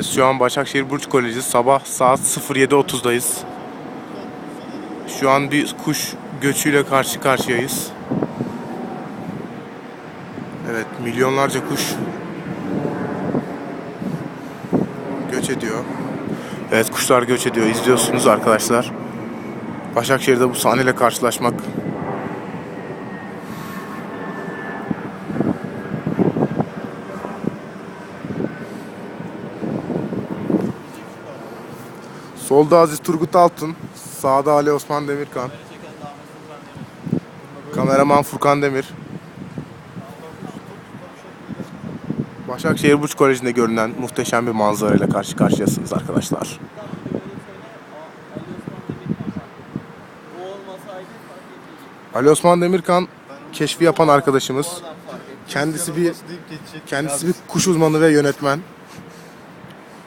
Evet şu an Başakşehir Burç Koleji sabah saat 07.30'dayız. Şu an bir kuş göçüyle karşı karşıyayız. Evet milyonlarca kuş göç ediyor. Evet kuşlar göç ediyor. İzliyorsunuz arkadaşlar. Başakşehir'de bu sahneyle karşılaşmak Solda Aziz Turgut Altın, sağda Ali Osman Demirkan. Kameraman Furkan Demir. Başakşehir Burç Koleji'nde görünen muhteşem bir manzarayla karşı karşıyasınız arkadaşlar. Ali Osman Demirkan keşfi yapan arkadaşımız. Kendisi bir kendisi bir kuş uzmanı ve yönetmen.